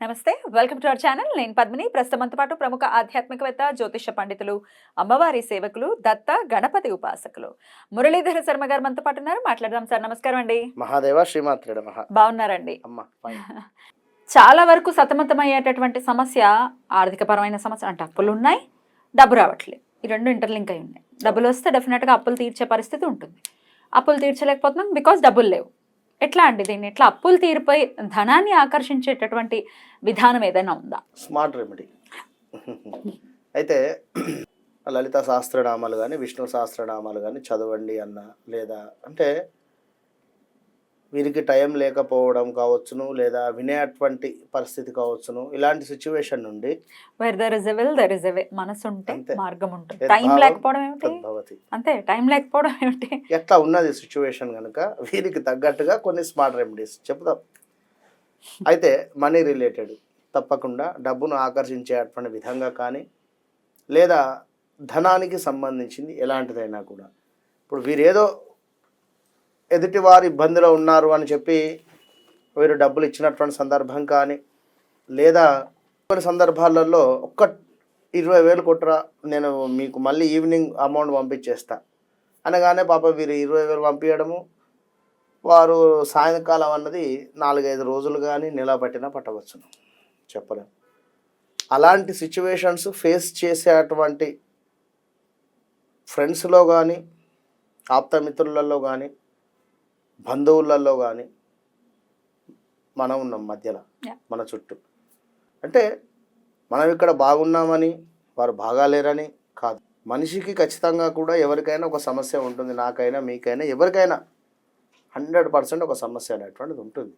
నమస్తే welcome to our channel నేను పద్మిని. ప్రస్తుతంతో పాటు ప్రముఖ ఆధ్యాత్మికవేత్త జ్యోతిష పండితులు అమ్మవారి సేవకులు దత్త గణపతి ఉపాసకులు మురళీధర శర్మ గారు మనతో పాటు ఉన్నారు. మాట్లాడదాం సార్ నమస్కారం అండి. మహాదేవ శ్రీమాత్రుడు బాగున్నారండి. చాలా వరకు సతమతమయ్యేటటువంటి సమస్య ఆర్థికపరమైన సమస్య అంటే అప్పులు ఉన్నాయి డబ్బు రావట్లేదు. ఈ రెండు ఇంటర్లింక్ అయి ఉన్నాయి. డబ్బులు వస్తే డెఫినెట్గా అప్పులు తీర్చే పరిస్థితి ఉంటుంది. అప్పులు తీర్చలేకపోతున్నాం బికాస్ డబ్బులు లేవు. ఎట్లా అండి దీన్ని? ఎట్లా అప్పులు తీరుపై ధనాన్ని ఆకర్షించేటటువంటి విధానం ఏదైనా ఉందా? Smart remedy. అయితే లలిత సహస్రనామాలు కానీ విష్ణు సహస్రనామాలు కానీ చదవండి అన్న లేదా అంటే వీరికి టైం లేకపోవడం కావచ్చును లేదా వినేటువంటి పరిస్థితి కావచ్చును ఇలాంటి సిచ్యువేషన్ నుండి where there is a will there is a way మనసు ఉంటే. మార్గం ఉంటుంది. యద్భావం టైం లేకపోవడం ఏమిటి? తద్భవతి. అంతే. టైం లేకపోవడం ఏమిటి? ఎట్లా ఉన్నది సిచ్యువేషన్ కనుక వీరికి తగ్గట్టుగా కొన్ని స్మార్ట్ రెమెడీస్ చెప్తాం అయితే మనీ రిలేటెడ్ తప్పకుండా డబ్బును ఆకర్షించేటువంటి విధంగా కానీ లేదా ధనానికి సంబంధించింది ఎలాంటిదైనా కూడా. ఇప్పుడు వీరేదో ఎదుటివారు ఇబ్బందిలో ఉన్నారు అని చెప్పి వీరు డబ్బులు ఇచ్చినటువంటి సందర్భం కానీ లేదా కొన్ని సందర్భాలలో ఒక్క ఇరవై వేలు కొట్టరా నేను మీకు మళ్ళీ ఈవినింగ్ అమౌంట్ పంపించేస్తా. అనగానే పాప వీరు ఇరవై వేలు పంపించడము వారు సాయంకాలం అన్నది నాలుగైదు రోజులు కానీ నెల పట్టినా పట్టవచ్చును. చెప్పలేము అలాంటి సిచ్యువేషన్స్ ఫేస్ చేసేటువంటి ఫ్రెండ్స్లో కానీ ఆప్తమిత్రులలో కానీ బంధువులలో కానీ మనం ఉన్నాం మధ్యలో. మన చుట్టూ. అంటే మనం ఇక్కడ బాగున్నామని వారు బాగాలేరని కాదు. మనిషికి ఖచ్చితంగా కూడా ఎవరికైనా ఒక సమస్య ఉంటుంది నాకైనా మీకైనా ఎవరికైనా హండ్రెడ్ పర్సెంట్ ఒక సమస్య అనేటువంటిది ఉంటుంది.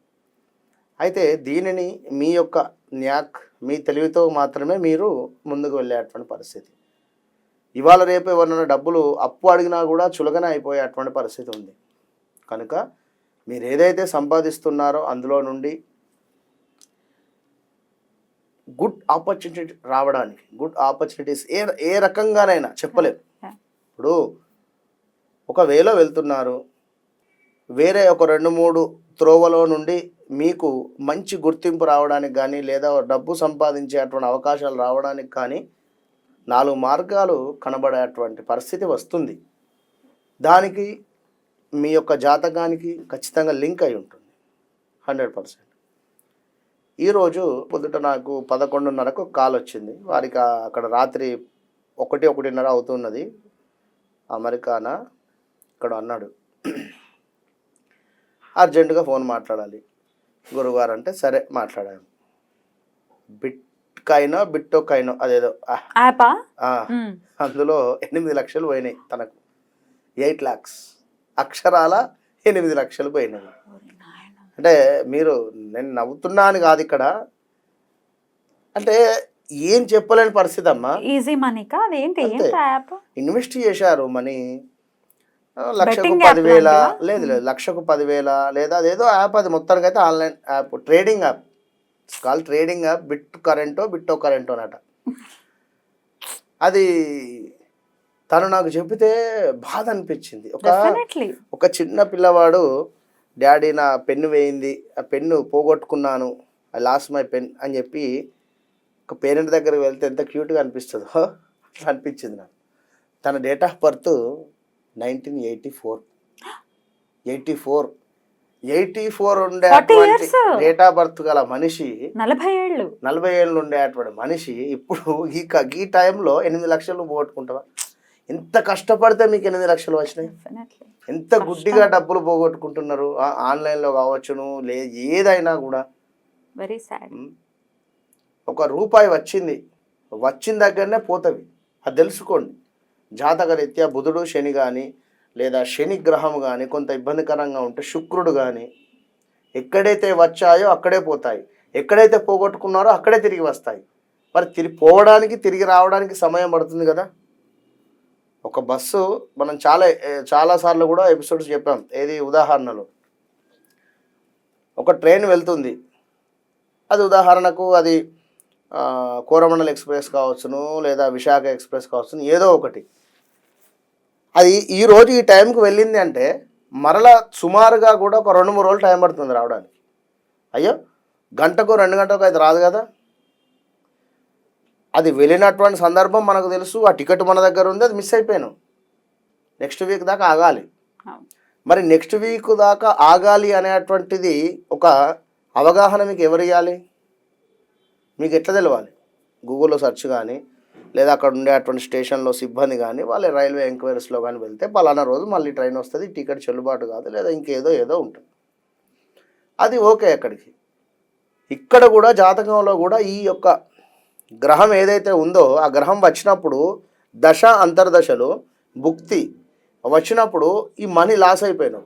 అయితే దీనిని మీ యొక్క న్యాక్ మీ తెలివితో మాత్రమే మీరు ముందుకు వెళ్ళేటువంటి పరిస్థితి. ఇవాళ రేపు ఎవరైనా డబ్బులు అప్పు అడిగినా కూడా చులకన అయిపోయేటువంటి పరిస్థితి ఉంది. కనుక మీరు ఏదైతే సంపాదిస్తున్నారో అందులో నుండి గుడ్ ఆపర్చునిటీ రావడానికి గుడ్ ఆపర్చునిటీస్ ఏ ఏ రకంగానైనా చెప్పలేం Yeah. ఇప్పుడు ఒకవేళ వెళ్తున్నారు వేరే ఒక రెండు మూడు త్రోవలో నుండి మీకు మంచి గుర్తింపు రావడానికి కానీ లేదా డబ్బు సంపాదించేటువంటి అవకాశాలు రావడానికి కానీ నాలుగు మార్గాలు కనబడేటువంటి పరిస్థితి వస్తుంది దానికి మీ యొక్క జాతకానికి ఖచ్చితంగా లింక్ అయి ఉంటుంది. Hundred percent. ఈరోజు పొద్దుట నాకు పదకొండున్నరకు కాల్ వచ్చింది. వారికి అక్కడ రాత్రి ఒకటి ఒకటిన్నర అవుతున్నది. అమెరికానా ఇక్కడ అన్నాడు. అర్జెంటుగా ఫోన్ మాట్లాడాలి. గురుగారు అంటే సరే మాట్లాడాను బిట్ కైనో బిట్టో కైనో అదేదో అందులో ఎనిమిది లక్షలు పోయినాయి తనకు. ఎయిట్ ల్యాక్స్. అక్షరాల ఎనిమిది లక్షలు పోయినాయి అంటే మీరు నేను నవ్వుతున్నాను కాదు ఇక్కడ. అంటే ఏం చెప్పలేని పరిస్థితి అమ్మా. ఈజీ అదేంటి. ఏంటి యాప్ ఇన్వెస్ట్ చేశారు మనీ. లక్షకు పదివేల? లేదు లేదు. లక్షకు పదివేల లేదా అదేదో యాప్ అది మొత్తానికి అయితే online app trading app call trading app bit కరెంటో బిట్టో కరెంటో అనట అది తను నాకు చెబితే బాధ అనిపించింది. ఒక ఒక చిన్న పిల్లవాడు డాడీ నా పెన్ను వేయింది. ఆ పెన్ను పోగొట్టుకున్నాను. ఐ లాస్ట్ మై పెన్ అని చెప్పి ఒక పేరెంట్ దగ్గరికి వెళ్తే ఎంత క్యూట్గా అనిపిస్తుందో అనిపించింది నాకు. తన date of birth nineteen eighty four. Eighty four. Eighty four years. Date of birth గల మనిషి నలభై ఏళ్ళు. నలభై ఏళ్ళు ఉండేటువంటి మనిషి ఇప్పుడు ఈ క- ఈ టైంలో ఎనిమిది లక్షలు పోగొట్టుకుంటావా? ఎంత కష్టపడితే మీకు ఎనిమిది లక్షలు వచ్చినాయి. ఎంత గుడ్డిగా డబ్బులు పోగొట్టుకుంటున్నారు. ఆన్లైన్లో కావచ్చును లే ఏదైనా కూడా. Very sad. ఒక రూపాయి వచ్చింది. వచ్చిన దగ్గరనే పోతుంది అది తెలుసుకోండి. జాతక రీత్యా బుధుడు శని కానీ లేదా శని గ్రహం కానీ కొంత ఇబ్బందికరంగా ఉంటే శుక్రుడు కానీ ఎక్కడైతే వచ్చాయో అక్కడే పోతాయి. ఎక్కడైతే పోగొట్టుకున్నారో అక్కడే తిరిగి వస్తాయి. మరి తిరిగి పోవడానికి తిరిగి రావడానికి సమయం పడుతుంది కదా? ఒక బస్సు మనం చాలా చాలాసార్లు కూడా ఎపిసోడ్స్ చెప్పాం. ఏది? ఉదాహరణలు. ఒక ట్రైన్ వెళ్తుంది. అది ఉదాహరణకు అది కోరమండల్ ఎక్స్ప్రెస్ కావచ్చును లేదా విశాఖ ఎక్స్ప్రెస్ కావచ్చును ఏదో ఒకటి. అది ఈరోజు ఈ టైంకి వెళ్ళింది అంటే మరలా సుమారుగా కూడా ఒక రెండు మూడు రోజులు టైం పడుతుంది రావడానికి. అయ్యో గంటకు రెండు గంటకు అది రాదు కదా? అది వెళ్ళినటువంటి సందర్భం మనకు తెలుసు ఆ టికెట్ మన దగ్గర ఉంది అది మిస్ అయిపోయాను. నెక్స్ట్ వీక్ దాకా ఆగాలి. మరి నెక్స్ట్ వీక్ దాకా ఆగాలి అనేటువంటిది ఒక అవగాహన మీకు ఎవరు ఇవ్వాలి మీకు ఎట్లా తెలవాలి? గూగుల్లో సెర్చ్ కానీ లేదా అక్కడ ఉండేటువంటి స్టేషన్లో సిబ్బంది కానీ వాళ్ళ రైల్వే ఎంక్వైరీస్లో కానీ వెళ్తే పలానా రోజు మళ్ళీ ట్రైన్ వస్తుంది టికెట్ చెల్లుబాటు కాదు లేదా ఇంకేదో ఏదో ఉంటుంది. అది ఓకే అక్కడికి. ఇక్కడ కూడా జాతకంలో కూడా ఈ యొక్క గ్రహం ఏదైతే ఉందో ఆ గ్రహం వచ్చినప్పుడు దశ అంతర్దశలు భుక్తి వచ్చినప్పుడు ఈ మనీ లాస్ అయిపోయినావు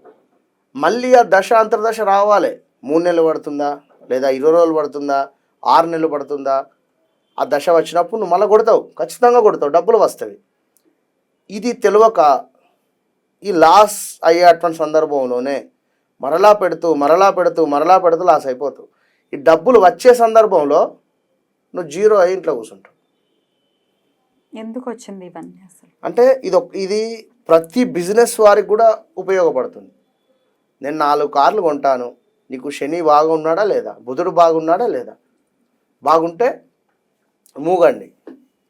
మళ్ళీ ఆ దశ అంతర్దశ రావాలి. మూడు నెలలు పడుతుందా? లేదా ఇరవై రోజులు పడుతుందా? ఆరు నెలలు పడుతుందా? ఆ దశ వచ్చినప్పుడు నువ్వు మళ్ళీ కొడతావు. ఖచ్చితంగా కొడతావు. డబ్బులు వస్తాయి. ఇది తెలియక ఈ లాస్ అయ్యేటువంటి సందర్భంలోనే మరలా పెడుతూ మరలా పెడుతూ మరలా పెడుతూ లాస్ అయిపోతావు. ఈ డబ్బులు వచ్చే సందర్భంలో నువ్వు జీరో అయి ఇంట్లో కూర్చుంటావు. ఎందుకు వచ్చింది ఇవన్నీ అసలు? అంటే ఇది ఇది ప్రతి బిజినెస్ వారికి కూడా ఉపయోగపడుతుంది. నేను నాలుగు కార్లు కొంటాను. నీకు శని బాగున్నాడా లేదా? బుధుడు బాగున్నాడా లేదా? బాగుంటే మూగండి.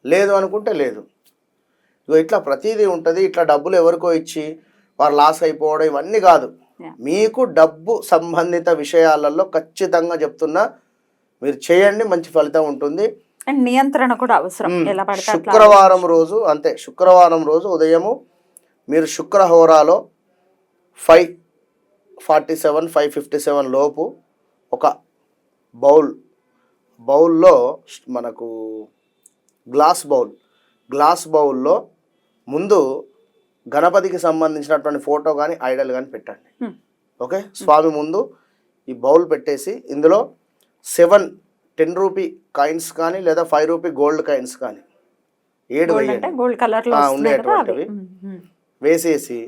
లేదు అనుకుంటే లేదు. ఇగో ఇట్లా ప్రతిదీ ఉంటుంది. ఇట్లా డబ్బులు ఎవరికో ఇచ్చి వారు లాస్ అయిపోవడం ఇవన్నీ కాదు. మీకు డబ్బు సంబంధిత విషయాలలో ఖచ్చితంగా చెప్తున్నా మీరు చేయండి మంచి ఫలితం ఉంటుంది అండ్ నియంత్రణ కూడా అవసరం. ఎలా పడితే శుక్రవారం రోజు అంతే శుక్రవారం రోజు ఉదయము మీరు శుక్రహోరాలో five forty seven five fifty seven లోపు ఒక బౌల్ బౌల్లో మనకు గ్లాస్ బౌల్ గ్లాస్ బౌల్లో ముందు గణపతికి సంబంధించినటువంటి ఫోటో కానీ ఐడల్ కానీ పెట్టండి. ఓకే స్వామి ముందు ఈ బౌల్ పెట్టేసి ఇందులో సెవెన్ టెన్ రూపీ కాయిన్స్ కానీ లేదా ఫైవ్ రూపీ గోల్డ్ కాయిన్స్ కానీ. ఏడు గోల్డ్ కలర్ ఉండేటువంటివి. వేసేసి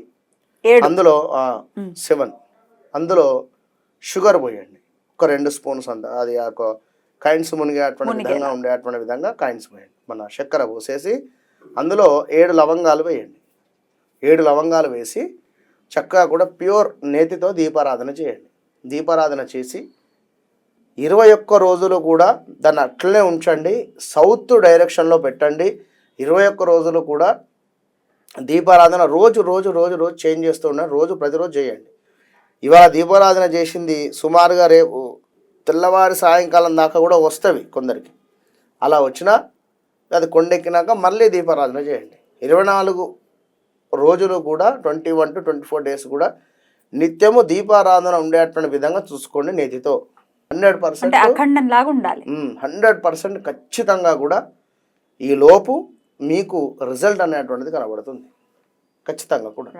అందులో. సెవెన్. అందులో షుగర్ పోయండి. ఒక రెండు స్పూన్స్ అంత. అది ఒక కాయిన్స్ మునిగేటువంటి. విధంగా ఉండేటువంటి విధంగా కాయిన్స్ పోయండి. మన చక్కెర పోసేసి అందులో ఏడు లవంగాలు వేయండి. ఏడు లవంగాలు వేసి చక్కగా కూడా ప్యూర్ నేతితో దీపారాధన చేయండి. దీపారాధన చేసి ఇరవై ఒక్క రోజులు కూడా దాన్ని అట్లనే ఉంచండి. సౌత్ డైరెక్షన్లో పెట్టండి. ఇరవై ఒక్క రోజులు కూడా దీపారాధన రోజు రోజు రోజు రోజు చేంజ్ చేస్తూ ఉండండి. రోజు ప్రతిరోజు చేయండి. ఇవాళ దీపారాధన చేసింది సుమారుగా రేపు తెల్లవారి సాయంకాలం దాకా కూడా వస్తవి కొందరికి. అలా వచ్చినా అది కొండెక్కినాక మళ్ళీ దీపారాధన చేయండి. ఇరవై నాలుగు రోజులు కూడా twenty one to twenty four days కూడా నిత్యము దీపారాధన ఉండేటువంటి విధంగా చూసుకోండి నేతితో. హండ్రెడ్ పర్సెంట్ అఖండం లాగా ఉండాలి హండ్రెడ్ పర్సెంట్ ఖచ్చితంగా కూడా ఈ లోపు మీకు రిజల్ట్ అనేటువంటిది కనబడుతుంది. ఖచ్చితంగా కూడా.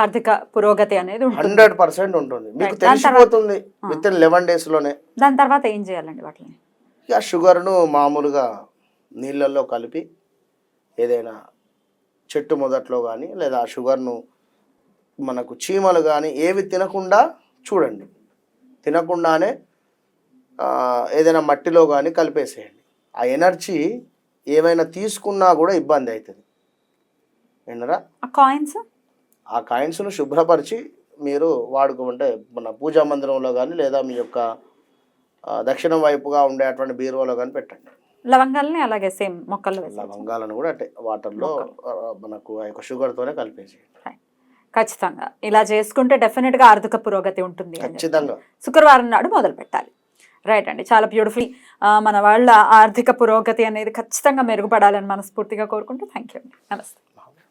ఆర్థిక పురోగతి అనేది హండ్రెడ్ పర్సెంట్ ఉంటుంది. మీకు తెలిసిపోతుంది. విత్ ఇన్ లెవెన్ డేస్లోనే దాని తర్వాత ఏం చేయాలండి వాటిని? ఇక షుగర్ను మామూలుగా నీళ్ళల్లో కలిపి ఏదైనా చెట్టు మొదట్లో కానీ లేదా ఆ షుగర్ను మనకు చీమలు కానీ ఏవి తినకుండా చూడండి. తినకుండానే ఏదైనా మట్టిలో కానీ కలిపేసేయండి. ఆ ఎనర్జీ ఏమైనా తీసుకున్నా కూడా ఇబ్బంది అవుతుంది విన్నరా? ఆ కాయిన్స్? ఆ కాయిన్స్ను శుభ్రపరిచి మీరు వాడుకోమంటే మన పూజా మందిరంలో కానీ లేదా మీ యొక్క దక్షిణం వైపుగా ఉండేటువంటి బీరువాలో కానీ పెట్టండి. లవంగాల్ని అలాగే సేమ్ మొక్కల్లో వేసి లవంగాలను కూడా అంటే వాటర్లో మనకు ఆ యొక్క షుగర్తోనే కలిపేసి ఖచ్చితంగా. ఇలా చేసుకుంటే డెఫినెట్గా ఆర్థిక పురోగతి ఉంటుంది. ఖచ్చితంగా. శుక్రవారం నాడు మొదలు పెట్టాలి రైట్ అండి. చాలా బ్యూటిఫుల్ మన వాళ్ళ ఆర్థిక పురోగతి అనేది ఖచ్చితంగా మెరుగుపడాలని మనస్ఫూర్తిగా కోరుకుంటూ థ్యాంక్ యూ అండి. నమస్తే.